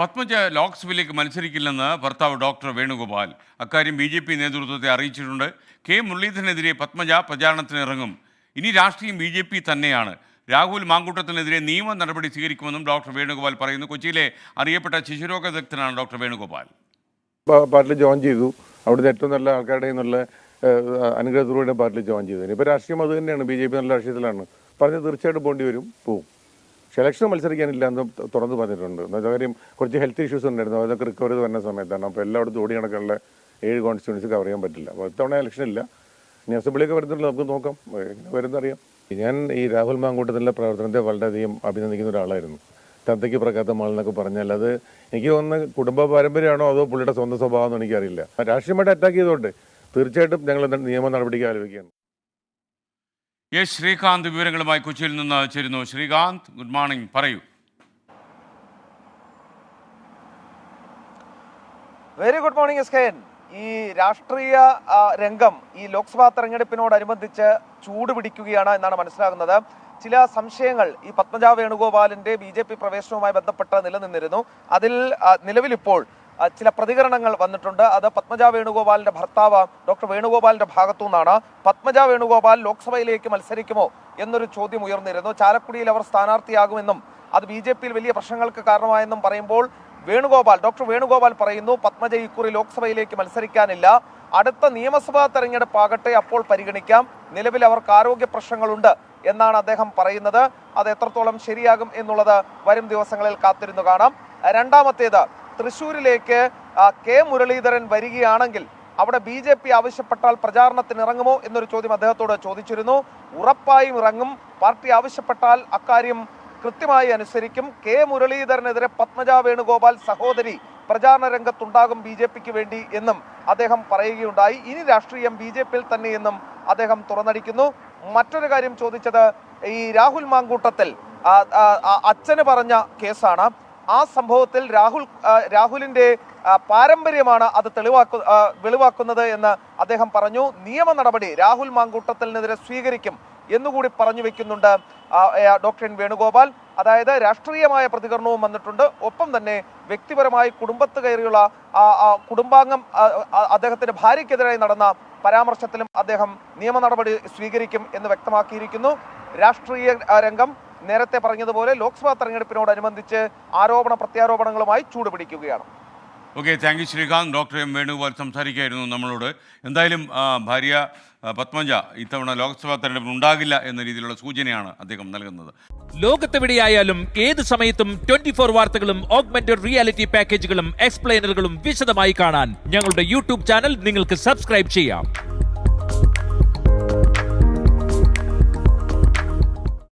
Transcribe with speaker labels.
Speaker 1: പത്മജ ലോക്സഭയിലേക്ക് മത്സരിക്കില്ലെന്ന് ഭർത്താവ് ഡോക്ടർ വേണുഗോപാൽ. അക്കാര്യം ബി ജെ പി നേതൃത്വത്തെ അറിയിച്ചിട്ടുണ്ട്. കെ മുരളീധരനെതിരെ പത്മജ പ്രചാരണത്തിന് ഇറങ്ങും ഇനി രാഷ്ട്രീയം ബി ജെ പി തന്നെയാണ്. രാഹുൽ മാങ്കൂട്ടത്തിനെതിരെ നിയമ നടപടി സ്വീകരിക്കുമെന്നും ഡോക്ടർ വേണുഗോപാൽ പറയുന്നു. കൊച്ചിയിലെ അറിയപ്പെട്ട ശിശുരോഗ വിദഗ്ധനാണ് ഡോക്ടർ വേണുഗോപാൽ.
Speaker 2: പാർട്ടി ജോയിൻ ചെയ്തു. അവിടുന്ന് ഏറ്റവും നല്ല ആൾക്കാരുടെ നല്ല അനുഗ്രഹത്തിലൂടെ പാർട്ടിയിൽ ജോയിൻ ചെയ്തു ഇപ്പോൾ രാഷ്ട്രീയം അത് തന്നെയാണ്. ബി ജെ പി നല്ല രാഷ്ട്രീയത്തിലാണ്. പറഞ്ഞ് തീർച്ചയായിട്ടും പോണ്ടി വരും. പോവും. പക്ഷേ ഇലക്ഷൻ മത്സരിക്കാനില്ല എന്ന് തുറന്നു പറഞ്ഞിട്ടുണ്ട്. എന്നുവെച്ചാൽ കാര്യം കുറച്ച് ഹെൽത്ത് ഇഷ്യൂസ് ഉണ്ടായിരുന്നു. അതൊക്കെ റിക്കവർ ചെയ്ത് വരുന്ന സമയത്താണ്. അപ്പോൾ എല്ലായിടത്തും ഓടി നടക്കാനുള്ള ഏഴ് കോൺസ്റ്റിറ്റ്യൻസി കവർ ചെയ്യാൻ പറ്റില്ല. അപ്പോൾ ഇത്തവണ ഇലക്ഷൻ ഇല്ല. ഇനി അസംബ്ലിയൊക്കെ വരുന്നുള്ളൂ നമുക്ക് നോക്കാം. എങ്ങനെ വരുന്നറിയാം ഞാൻ ഈ രാഹുൽ മാങ്കൂട്ടത്തിന്റെ പ്രവർത്തനത്തെ വളരെയധികം അഭിനന്ദിക്കുന്ന ഒരാളായിരുന്നു. തന്തയ്ക്ക് പ്രകാത്ത മാളെന്നൊക്കെ പറഞ്ഞാൽ അത് എനിക്ക് തോന്നുന്ന കുടുംബ പാരമ്പര്യമാണോ അതോ പുള്ളിയുടെ സ്വന്തം സ്വഭാവം സ്വഭാവമാണോ എനിക്കറിയില്ല. രാഷ്ട്രീയമായിട്ട് അറ്റാക്ക് ചെയ്തുകൊണ്ട് തീർച്ചയായിട്ടും ഞങ്ങൾ നിയമ നടപടിക്ക് ആലോചിക്കുകയാണ്.
Speaker 1: എസ് ശ്രീകാന്ത് വിവരങ്ങളുമായി കൊച്ചിയിൽ നിന്ന് ചേരുന്നു. ശ്രീകാന്ത് ഗുഡ് മോർണിംഗ് പറയൂ.
Speaker 3: Very good morning S K ഈ രാഷ്ട്രീയ രംഗം ഈ ലോക്സഭാ തെരഞ്ഞെടുപ്പിനോടനുബന്ധിച്ച് ചൂട് പിടിക്കുകയാണ് എന്നാണ് മനസ്സിലാകുന്നത്. ചില സംശയങ്ങൾ ഈ പത്മജ വേണുഗോപാലിന്റെ ബി ജെ പി പ്രവേശനവുമായി ബന്ധപ്പെട്ട് നിലനിന്നിരുന്നു. അതിൽ നിലവിലിപ്പോൾ ആ, ചില പ്രതികരണങ്ങൾ വന്നിട്ടുണ്ട്. അത് പത്മജ വേണുഗോപാലിന്റെ ഭർത്താവ് ഡോക്ടർ വേണുഗോപാലിന്റെ ഭാഗത്തു നിന്നാണ് പത്മജ വേണുഗോപാൽ ലോക്സഭയിലേക്ക് മത്സരിക്കുമോ എന്നൊരു ചോദ്യം ഉയർന്നിരുന്നു. ചാലക്കുടിയിൽ അവർ സ്ഥാനാർത്ഥിയാകുമെന്നും അത് ബി ജെ പിയിൽ വലിയ പ്രശ്നങ്ങൾക്ക് കാരണമായെന്നും പറയുമ്പോൾ വേണുഗോപാൽ ഡോക്ടർ വേണുഗോപാൽ പറയുന്നു പത്മജ ഇക്കുറി ലോക്സഭയിലേക്ക് മത്സരിക്കാനില്ല. അടുത്ത നിയമസഭാ തെരഞ്ഞെടുപ്പാകട്ടെ അപ്പോൾ പരിഗണിക്കാം. നിലവിൽ അവർക്ക് ആരോഗ്യ പ്രശ്നങ്ങളുണ്ട് എന്നാണ് അദ്ദേഹം പറയുന്നത്. അത് എത്രത്തോളം ശരിയാകും എന്നുള്ളത് വരും ദിവസങ്ങളിൽ കാത്തിരുന്നു കാണാം. രണ്ടാമത്തേത് തൃശൂരിലേക്ക് കെ മുരളീധരൻ വരികയാണെങ്കിൽ അവിടെ ബി ജെ പി ആവശ്യപ്പെട്ടാൽ പ്രചാരണത്തിന് ഇറങ്ങുമോ എന്നൊരു ചോദ്യം അദ്ദേഹത്തോട് ചോദിച്ചിരുന്നു. ഉറപ്പായും ഇറങ്ങും. പാർട്ടി ആവശ്യപ്പെട്ടാൽ അക്കാര്യം കൃത്യമായി അനുസരിക്കും. കെ മുരളീധരനെതിരെ പത്മജ വേണുഗോപാൽ സഹോദരി പ്രചാരണ രംഗത്തുണ്ടാകും ബി ജെ പിക്ക് വേണ്ടി എന്നും അദ്ദേഹം പറയുകയുണ്ടായി. ഇനി രാഷ്ട്രീയം ബി ജെ പിയിൽ തന്നെയെന്നും അദ്ദേഹം തുറന്നടിക്കുന്നു. മറ്റൊരു കാര്യം ചോദിച്ചത് ഈ രാഹുൽ മാങ്കൂട്ടത്തിൽ അച്ഛന് പറഞ്ഞ കേസാണ്. ആ സംഭവത്തിൽ രാഹുൽ രാഹുലിന്റെ പാരമ്പര്യമാണ് അത് തെളിവാക്കു വെളിവാക്കുന്നത് എന്ന് അദ്ദേഹം പറഞ്ഞു. നിയമ നടപടി രാഹുൽ മാങ്കൂട്ടത്തിനെതിരെ സ്വീകരിക്കും എന്നുകൂടി പറഞ്ഞു വെക്കുന്നുണ്ട് ഡോക്ടർ എൻ. വേണുഗോപാൽ. അതായത് രാഷ്ട്രീയമായ പ്രതികരണവും വന്നിട്ടുണ്ട്. ഒപ്പം തന്നെ വ്യക്തിപരമായി കുടുംബത്ത് കയറിയുള്ള കുടുംബാംഗം അദ്ദേഹത്തിന്റെ ഭാര്യയ്ക്കെതിരായി നടന്ന പരാമർശത്തിലും അദ്ദേഹം നിയമ നടപടി സ്വീകരിക്കും എന്ന് വ്യക്തമാക്കിയിരിക്കുന്നു. രാഷ്ട്രീയ രംഗം നേരത്തെ പറഞ്ഞതുപോലെ ലോക്സഭാ തെരഞ്ഞെടുപ്പിനോടനുബന്ധിച്ച് ആരോപണ പ്രത്യാരോപണങ്ങളുമായി ചൂടുപിടിക്കുകയാണ്.
Speaker 1: Okay thank you Sreekanth. Doctor M Venugopal സംസാരിക്കുകയായിരുന്നു നമ്മളോട്. എന്തായാലും ഭാര്യ പത്മജ ഇത്തവണ ലോക്സഭാ തെരഞ്ഞെടുപ്പിൽ ഉണ്ടാകില്ല എന്ന രീതിയിലുള്ള സൂചനയാണ് അദ്ദേഹം നൽകുന്നത്.
Speaker 4: ലോകത്തെവിടെയായാലും ഏത് സമയത്തും ട്വന്റി ഫോർ വാർത്തകളും ഓഗ്മെന്റഡ് റിയാലിറ്റി പാക്കേജുകളും എക്സ്പ്ലെയിനറുകളും വിശദമായി കാണാൻ ഞങ്ങളുടെ യൂട്യൂബ് ചാനൽ നിങ്ങൾക്ക് സബ്സ്ക്രൈബ് ചെയ്യാം.